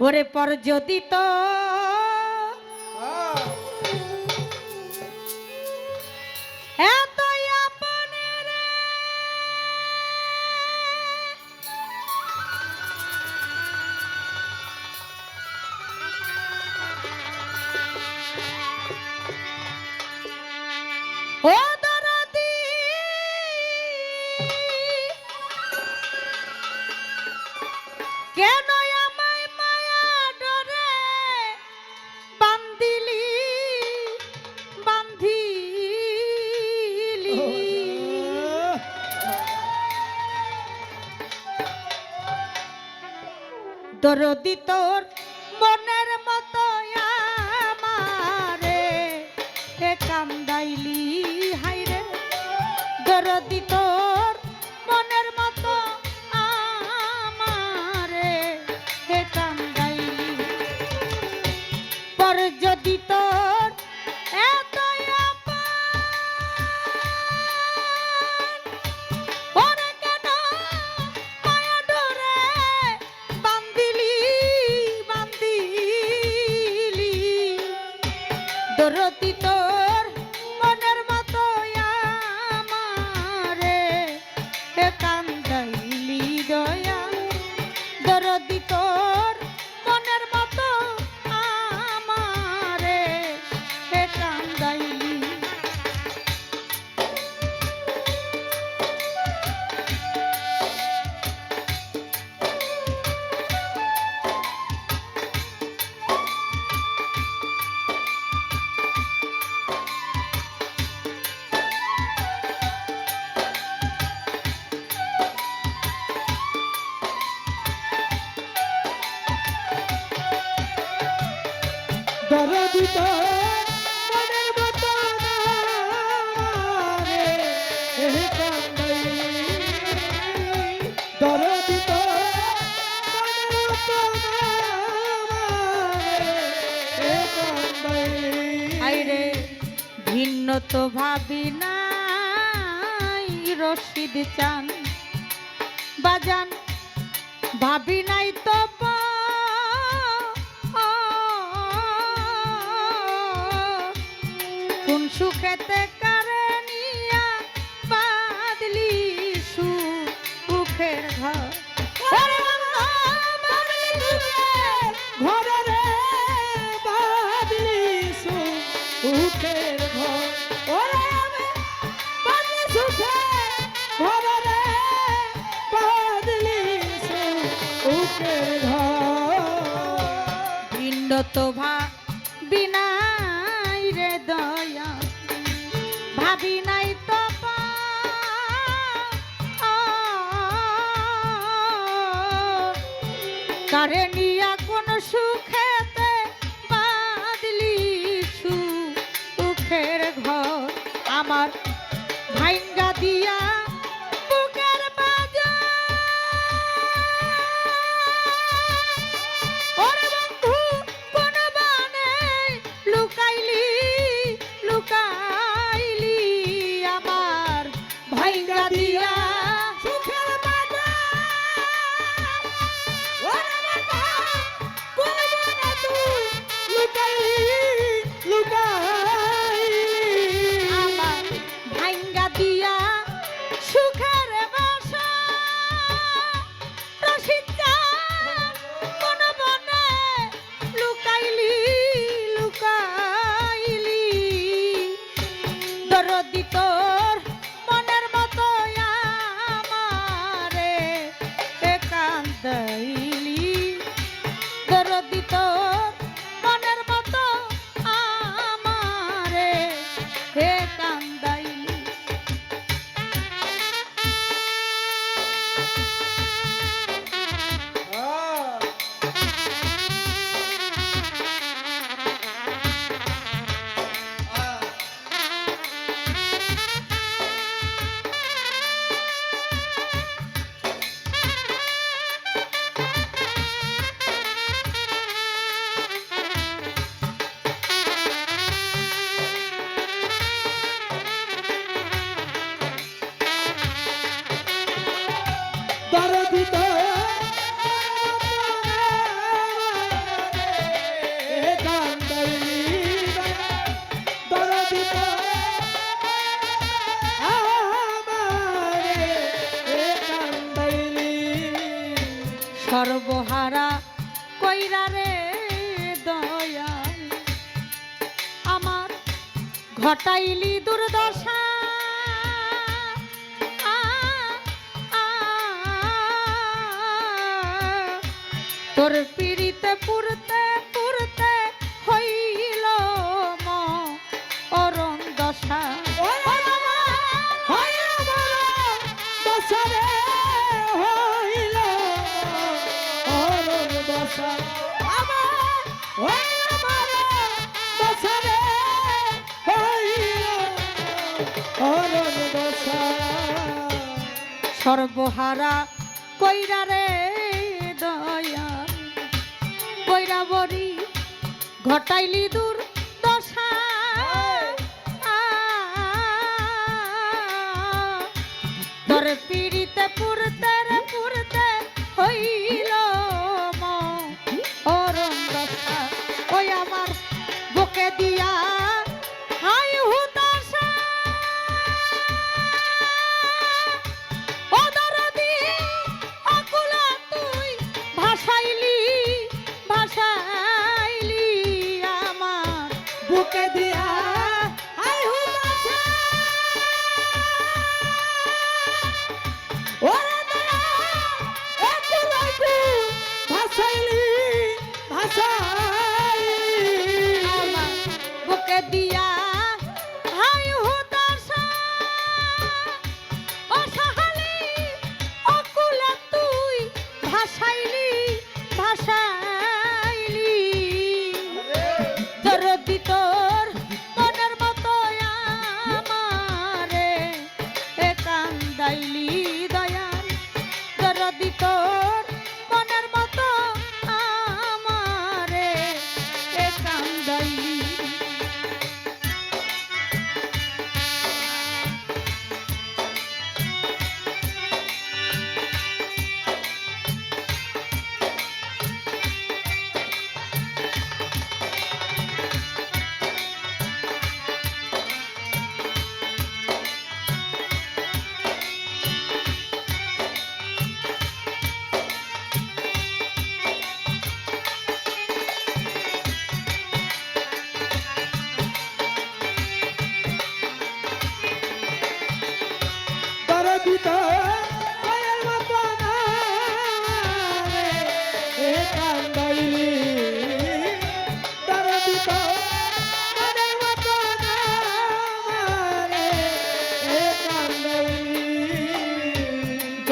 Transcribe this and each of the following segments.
ওরে পরজ্যোতি তো Oh! দরদি তোর মনের মতো আমারে। হে কান্দাইলি হাইরে দরদি তোর তো ভাবি নাই রশিদ চান। বাজান ভাবি নাই তো কোন সুখেতে পাশের ঘর। ভিন্ন তো ভা বিনাই রে দয়া। ভাবি নাই তো কারে নিয়া সর্বহারা কইরা রে দয়াল। আমার ঘটাইলি দুর্দশা। তোর পীড়িতে পুরত সর্বহারা কইরা রে দয়া। কইরা বরি ঘটাইলি দূর দশা তোর পিড়িতে পুর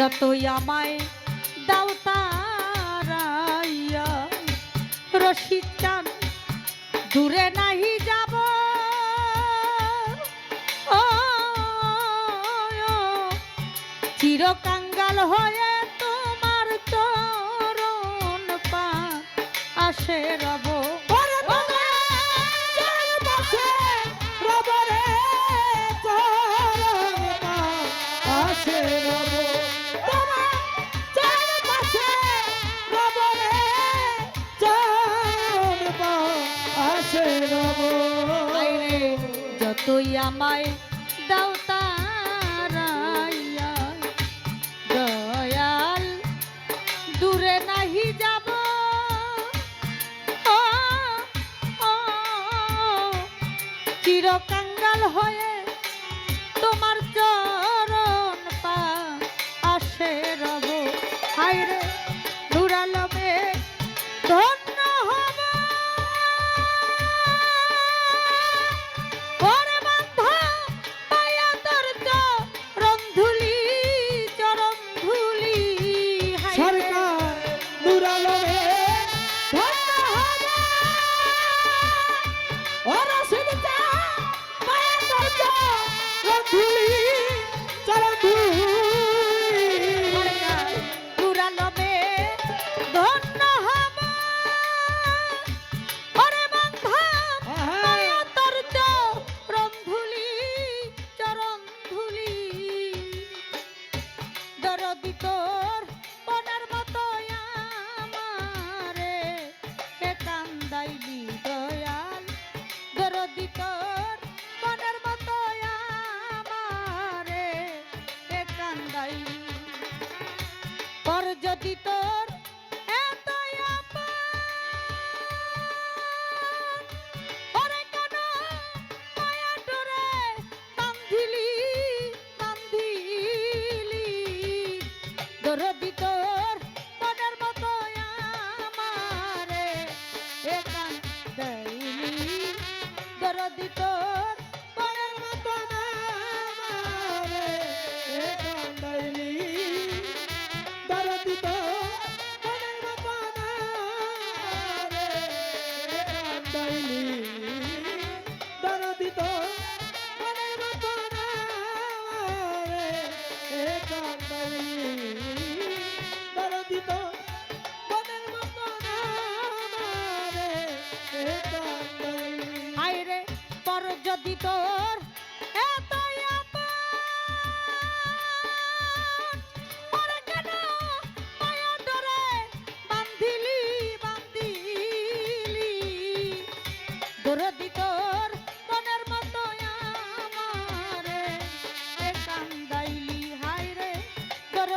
যতই আমায় দাও তারাইয়া, রশিদ চান, দূরে নাহি যাব। চিরকাঙ্গাল হয়ে তোমার চরণ পা আসে রব ওই আমায় দাও দয়াল দূরে নাহি যাব। চিরকাঙ্গাল হয়ে ratito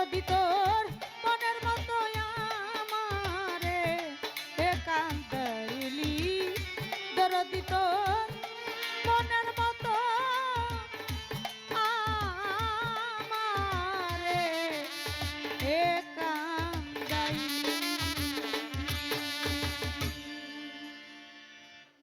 যদি তোর মনের মতো